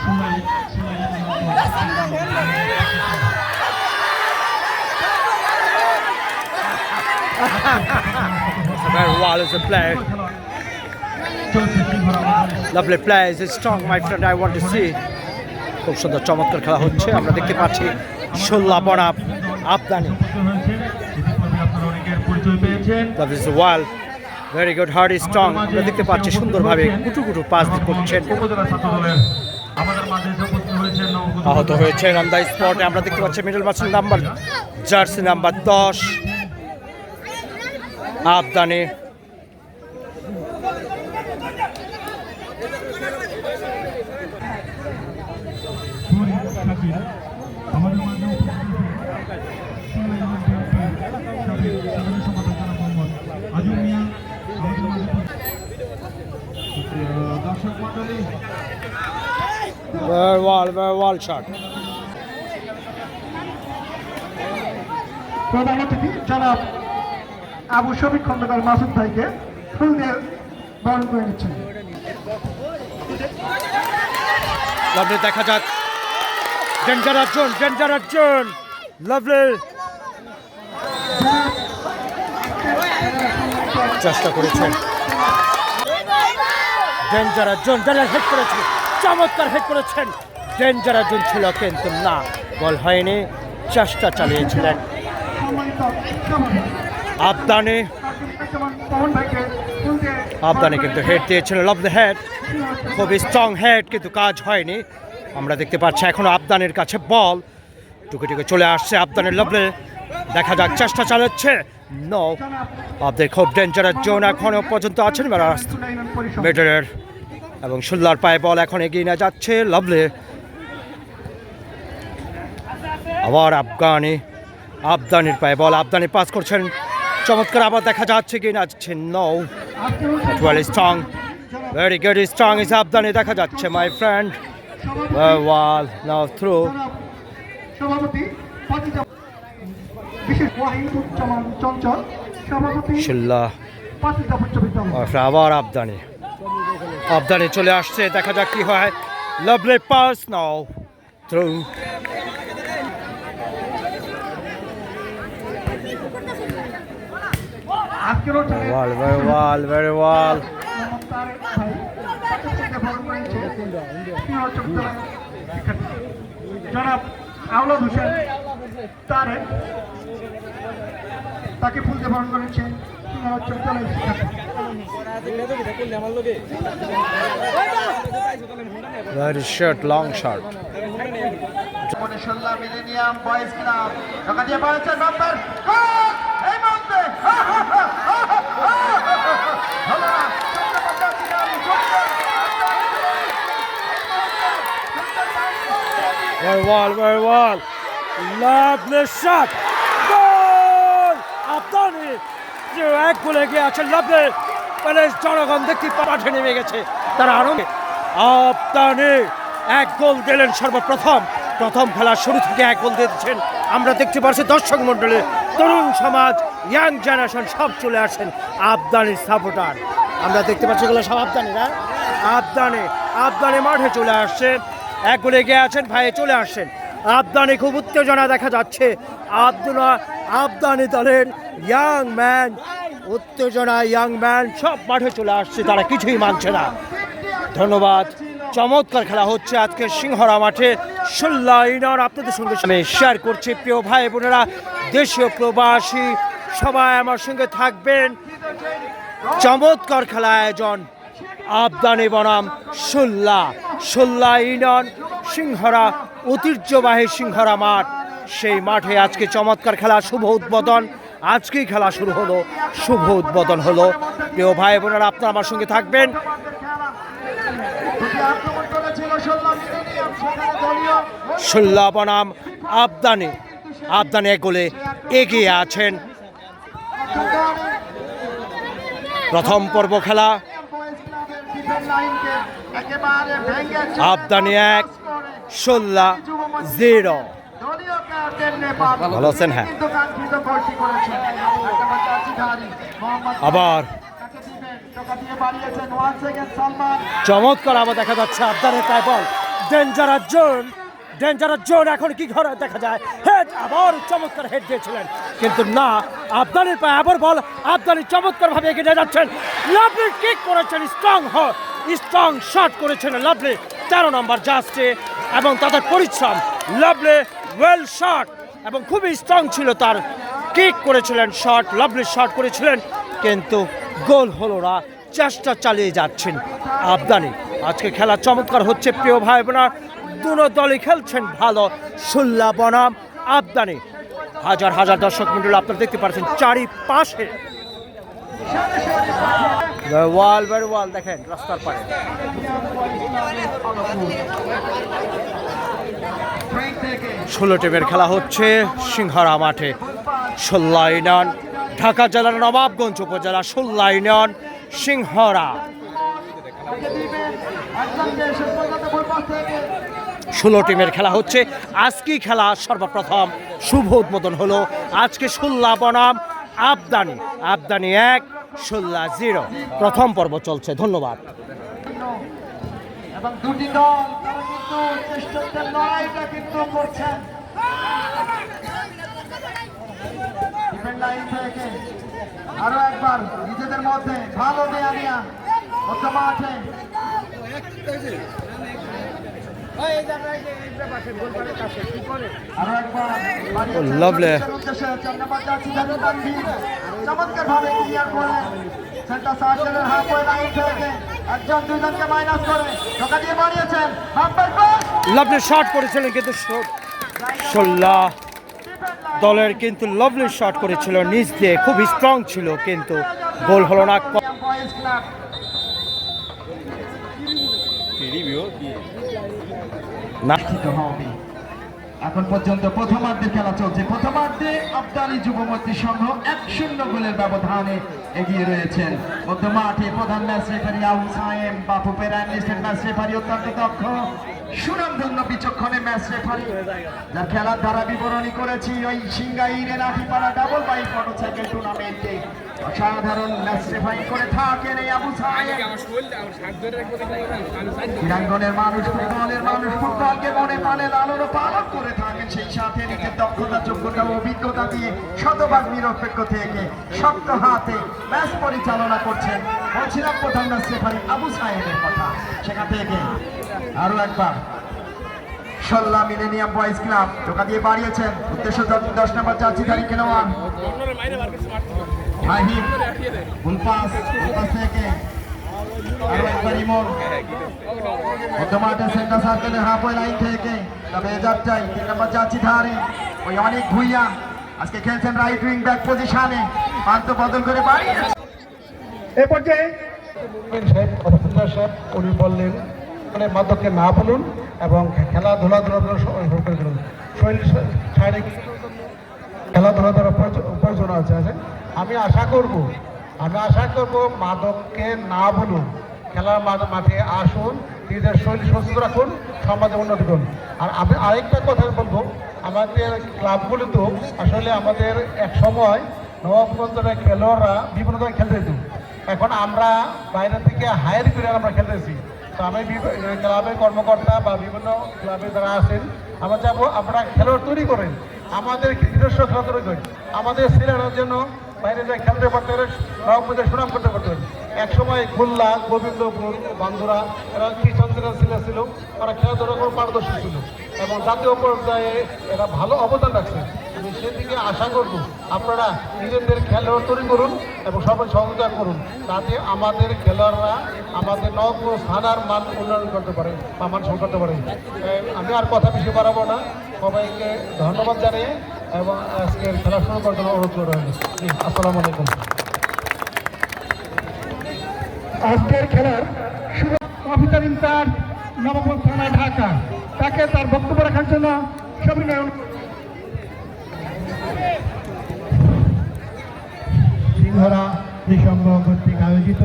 Very well as a player. Lovely play. Is it strong, my friend? I want to see. খুব সুন্দর চমৎকার খেলা হচ্ছে আমরা দেখতে পাচ্ছি ষোল্লা বনাম Afghani wall very good hard strong আমরা দেখতে পাচ্ছি সুন্দরভাবে কুটু কুটু পাস করছেন আহত হয়েছেন অন দ্য স্পটে আমরা দেখতে পাচ্ছি middle Marcel number jersey number দশ সুপ্রিয় দর্শক মন্ডলী Very well, very well shot. প্রধান অতিথি জনাব আবু শফিক খন্দকার মাসুদ ভাইকে ফুল দিয়ে বরণ করে নিচ্ছেন। লাভলি দেখা যাক। Danger zone danger zone lovely চেষ্টা করেছেন ডেঞ্জার জোন ডেঞ্জার হেড করেছেন চমৎকার হেড করেছেন। ডেঞ্জার জোন ছিল, কিন্তু না, বল হয়নি, চেষ্টা চালিয়েছিলেন। আবদানি। আবদানি কিন্তু হেড দিয়েছিলেন লাভ দ্য হেড খুবই স্ট্রং হেড কিন্তু কাজ হয়নি। আমরা দেখতে পাচ্ছি এখনও আবদানের কাছে বল। টুকে টুকে চলে আসছে আবদানের লবলে দেখা যাক, চেষ্টা চালাচ্ছে। নো আপনাদের খুব ডেঞ্জারাস জোন এখনও পর্যন্ত আছেন মেটারের এবং সুল্লার পায়ে বল এখন এগিয়ে নিয়ে যাচ্ছে লাভলে। আবার আফগানি আবদানির পায়ে বল আবদানি পাস করছেন। চমৎকার আবার দেখা যাচ্ছে কি না যাচ্ছে no well strong very good strong is Abdani দেখা যাচ্ছে my friend wall now through সভাপতি আবার আবদানি আবদানি চলে আসছে দেখা যাক কি হয়। Lovely pass now through wall very wall very wall জনাব আওলাদ হোসেন তারেক তাকে ফুল দিয়ে বরণ করে নিচ্ছে সিনিয়র উচ্চ বিদ্যালয়ের শিক্ষার্থী very short long short Very well, very well. Lovely shot. Goal! Afghani যে এক বলে গিয়ে আছে লাভলে মানে জনগণ দেখতে পাঠে নেমে গেছে, তারা আরও আফগানি এক গোল দিলেন সর্বপ্রথম। প্রথম খেলার শুরু থেকে এক গোল দিচ্ছেন আমরা দেখতে পাচ্ছি দর্শক মন্ডলী তরুণ সমাজ ইয়াং জেনারেশন সব চলে আসেন আফগানি সাপোর্টার আমরা দেখতে পাচ্ছি এগুলো সব আফগানিরা। আফগানি আফগানি মাঠে চলে আসছে। এক গোলে এগিয়ে আছেন ভাইয়ে চলে আসছেন। আফগানি খুব উত্তেজনা দেখা যাচ্ছে। আব্দুল্লা আফগানি দলের ইয়াং ম্যান উত্তেজনা ইয়াং ম্যান সব মাঠে চলে আসছে, তারা কিছুই মানছে না। ধন্যবাদ। চমৎকার খেলা হচ্ছে আজকে সিংহরা মাঠে। ষোল্লা ইনার আপনাদের সঙ্গে আমি শেয়ার করছি। প্রিয় ভাই বোনেরা, দেশীয় প্রবাসী, সবাই আমার সঙ্গে থাকবেন। চমৎকার খেলা আয়োজন। আবদানি বনাম সুল্লা সুল্লা ইউনিয়ন সিংহরা, ঐতিহ্যবাহী সিংহরা মাঠ। সেই মাঠে আজকে চমৎকার খেলা, শুভ উদ্বোধন। আজকেই খেলা শুরু হলো। শুভ উদ্বোধন হলো। প্রিয় ভাই বোনেরা, আপনারা আমার সঙ্গে থাকবেন। দুটি আক্রমণ করেছিল সল্লাহ মিলেনিয়াম সেখানে দলীয় সুল্লা বনাম আবদানি। আবদানি এক গোলে এগিয়ে আছেন। প্রথম পর্ব খেলা। আবদানি এক ষোল্লা জিরো। ভালো আছেন, হ্যাঁ। আবার। চমৎকার আবার দেখা যাচ্ছে আবদানের পায় ball dangerous zone dangerous zone এখন কি ঘরে দেখা যায়? হেড আবার চমৎকার হেড দিয়েছিলেন। কিন্তু না আফগানির পায়ে আবার বল। আফগানি চমৎকার ভাবে এগিয়ে যাচ্ছেন। লাভলি কিক করেছেন স্ট্রং স্ট্রং শট করেছেন লাভলি তেরো নম্বর জাস্টে এবং তাদের পরিশ্রম। লাভলি ওয়েল শট এবং খুবই স্ট্রং ছিল তার। কিক করেছিলেন শট লাভলি শট করেছিলেন। কিন্তু গোল হলো না। চেষ্টা চালিয়ে যাচ্ছেন আফগানি। আজকে খেলা চমৎকার হচ্ছে, প্রিয় ভাই বোনা দুনো দলই খেলছেন ভালো। সুল্লা বনাম, আফগানি। হাজার হাজার দর্শক মন্ডল, আপনারা দেখতে পাচ্ছেন চারিপাশে। ওয়াল বাই ওয়াল দেখেন, রাস্তার পারে ষোলো টিমের খেলা হচ্ছে সিংহরা মাঠে। ষোল্লা ইউনিয়ন ঢাকা জেলার নবাবগঞ্জ উপজেলা ষোল্লা ইউনিয়ন সিংহরা। ষোলো টিমের খেলা হচ্ছে। আজকেই খেলা সর্বপ্রথম। শুভ উদ্বোধন হলো। আজকে ষোল্লা বনাম, আবদানি। আবদানি এক, ষোল্লা জিরো। প্রথম পর্ব চলছে। ধন্যবাদ। এবং দুটি দল কিন্তু থেকে আরও একবার নিজেদের মধ্যে ভালো দেয়া নেয়া মধ্য মাঠে আরও একবার বাড়িয়েছেন Lovely. মানুষের উদ্দেশ্যে চার নম্বর জার্সি ধারী তানভীর চমৎকার ভাবে ক্লিয়ার করলেন সেন্টার সার্কেলের হাফওয়ে লাইন থেকে একজন দুইজনকে মাইনাস করে। ঢোকা দিয়ে বাড়িয়েছেন। বাম্পার ক্রস লাভলি শট করেছিলেন কিন্তু সোল্লা দলের কিন্তু লাভলি শট করেছিল। নিজ দিয়ে খুব স্ট্রং ছিল কিন্তু গোল হলো না। না। এখন পর্যন্ত প্রথমার্ধের খেলা চলছে। প্রথমার্ধে আবদালি যুবমূর্তি সংঘ এক শূন্য গোলের ব্যবধানে এগিয়ে রয়েছেন। মধ্য মাঠে প্রধান ম্যাচ রেফারি আউ সায়েম বাপু প্যারালিস্টের ম্যাচ রেফারি অত্যন্ত দক্ষ। সুনামধন্য বিচক্ষণে ম্যাচ রেফারি যার খেলার ধারা বিবরণী করেছি ওই সিঙ্গাইরে লাঠিপাড়া ডাবল বাইক মোটরসাইকেল টুর্নামেন্টে অসাধারণ ম্যাচ রেফারি করে থাকেন এই আবু ক্রীড়াঙ্গনের মানুষ, ফুটবলের মানুষ, ফুটবলকে মনে প্রাণে লালন পালন করে থাকেন। সেই সাথে নিজের দক্ষতা, যোগ্যতা অভিজ্ঞতা দিয়ে শতভাগ নিরপেক্ষ থেকে শক্ত হাতে ম্যাচ পরিচালনা করছেন। বলছিলাম প্রধান ম্যাচ রেফারি আবু সাহেবের কথা। সেখান থেকে একবার। সল্লা মিলেনিয়াম বয়েজ ক্লাব টোকা দিয়ে বাড়িয়েছেন। উদ্দেশ্য দশ নম্বর চার্জি তারিখে নেওয়া মাহিম থেকে আরও একবার ইমন। মধ্যমাঠে সেন্টার সার্কেলের হাফওয়ে লাইন থেকে তবে এজার চাই তিন নম্বর ধারে ওই অনেক ভুইয়া। আজকে খেলছেন রাইট উইং ব্যাক পজিশনে প্রান্ত বদল করে বাড়িয়ে এ পর্যায়ে সাহেব অবস্থা সাহেব উনি বললেন মাদককে না বলুন এবং খেলাধুলা ধুলা করুন শরীর শারীরিক খেলাধুলা দ্বারা প্রয়োজন আছে আছে। আমি আশা করব, আমি আশা করব মাদককে না বলুন, খেলার মাঠ মাঠে আসুন, নিজের শরীর সুস্থ রাখুন, সমাজে উন্নতি করুন। আর আমি আরেকটা কথা বলব, আমাদের ক্লাবগুলিতেও আসলে আমাদের এক সময় নবাবগঞ্জের খেলোয়াড়রা বিভিন্ন ধরনের খেলতে এখন আমরা বাইরে থেকে হায়ার করে আমরা খেলতেছি। তো আমি ক্লাবের কর্মকর্তা বা বিভিন্ন ক্লাবে যারা আছেন, আমরা যাব আপনারা খেলোয়াড় তৈরি করেন। আমাদের নিজস্ব খেলা তৈরি করেন। আমাদের ছেলেরার জন্য বাইরে যায় খেলতে পারতে পারে নবমদের সুনাম করতে পারতে পারে এক সময় খুলনা, গোবিন্দপুর বান্ধুরা এরা কৃষকদের ছেলে ছিল, তারা খেলাধুলা পারদর্শী ছিল। এবং জাতীয় পর্যায়ে এরা ভালো অবদান রাখছে। সেদিকে আশা করব। আপনারা নিজেদের খেলোয়াড় তৈরি করুন এবং সবাই সহযোগিতা করুন। তাতে আমাদের খেলোয়াড়রা আমাদের নগ্ন থানার মান উন্নয়ন করতে পারে বা মান করতে পারে। আমি আর কথা বেশি বাড়াবো না। সবাইকে ধন্যবাদ জানিয়ে এবং আজকের খেলা শুরু করার জন্য অনুরোধ করে আসসালামু আলাইকুম। আজকের খেলার শুভ অফিসার ইনচার্জ নবাবগঞ্জ থানা ঢাকা। তাকে তার বক্তব্য রাখার জন্য সবিনয় অনুরোধ সিংহরা কৃষঙ্গ কর্তৃক আয়োজিত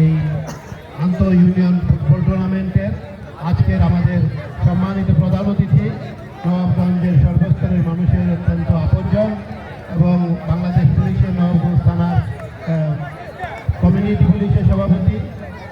এই আন্তঃ ইউনিয়ন ফুটবল টুর্নামেন্টের আজকের আমাদের সম্মানিত প্রধান অতিথি, নবাবগঞ্জের সর্বস্তরের মানুষের অত্যন্ত আপনজন এবং বাংলাদেশ পুলিশের নবাবগঞ্জ থানার কমিউনিটি পুলিশের সভাপতি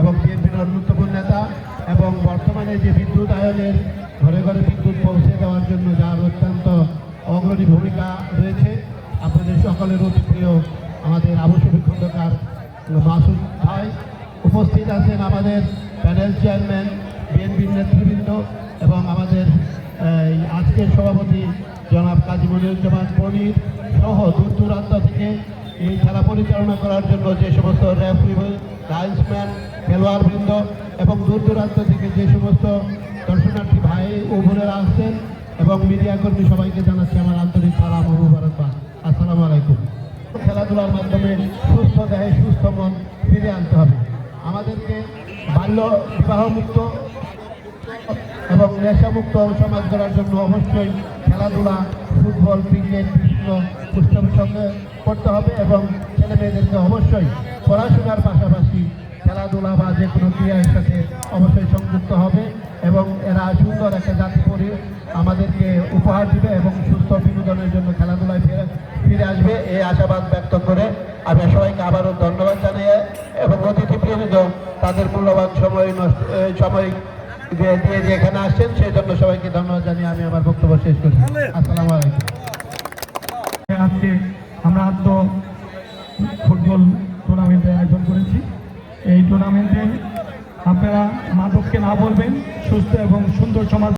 এবং বিএনপির অন্যতম নেতা এবং বর্তমানে যে যে বিদ্যুৎ আয়নের ঘরে ঘরে বিদ্যুৎ পৌঁছে দেওয়ার জন্য যার অত্যন্ত অগ্রণী ভূমিকা রয়েছে। আপনাদের সকলের অতি প্রিয় আমাদের আবশ্যক খন্দকার মাসুদ ভাই উপস্থিত আছেন আমাদের প্যানেল চেয়ারম্যান, বিএনপির নেতৃবৃন্দ এবং আমাদের আজকের সভাপতি জনাব কাজী মনিরুজ্জামান পনির সহ দূর দূরান্ত থেকে এই খেলা পরিচালনা করার জন্য যে সমস্ত রেফারি লাইন্সম্যান খেলোয়াড় বৃন্দ এবং দূর দূরান্ত থেকে যে সমস্ত দর্শনার্থী ভাই ও বোনেরা আসছেন এবং মিডিয়া কর্মী সবাইকে জানাচ্ছি আমার আন্তরিক সালাম ও মুবারকবাদ। আসসালামু আলাইকুম। খেলাধুলার মাধ্যমে সুস্থ দেহে সুস্থ মন ফিরে আনতে হবে। আমাদেরকে বাল্য বিবাহমুক্ত এবং নেশামুক্ত সমাজ করার জন্য অবশ্যই খেলাধুলা, ফুটবল, ক্রিকেট কৃষ্ণ উৎসব সঙ্গে করতে হবে এবং ছেলে মেয়েদেরকে অবশ্যই পড়াশোনার পাশাপাশি খেলাধুলা বা যে কোনো ক্রিয়ার সাথে অবশ্যই সংযুক্ত হবে এবং এরা সুন্দর একটা জাতি পরি আমাদেরকে উপহার দিবে এবং সুস্থ বিনোদনের জন্য খেলাধুলায় ফিরে ফিরে আসবে। এই আশাবাদ ব্যক্ত করে আমি সবাইকে আবারও ধন্যবাদ জানিয়ে এবং অতিথি অতিথিবৃন্দ তাদের মূল্যবান সময় নষ্ট সময় দিয়ে দিয়ে যে এখানে আসছেন সেই জন্য সবাইকে ধন্যবাদ জানিয়ে আমি আমার বক্তব্য শেষ করছি। আসসালামু আলাইকুম। আজকে আমরা আদ্য ফুটবল টুর্নামেন্টের আয়োজন করেছি এই টুর্নামেন্টে আপনারা মাদককে না বলবেন সুস্থ এবং সুন্দর সমাজ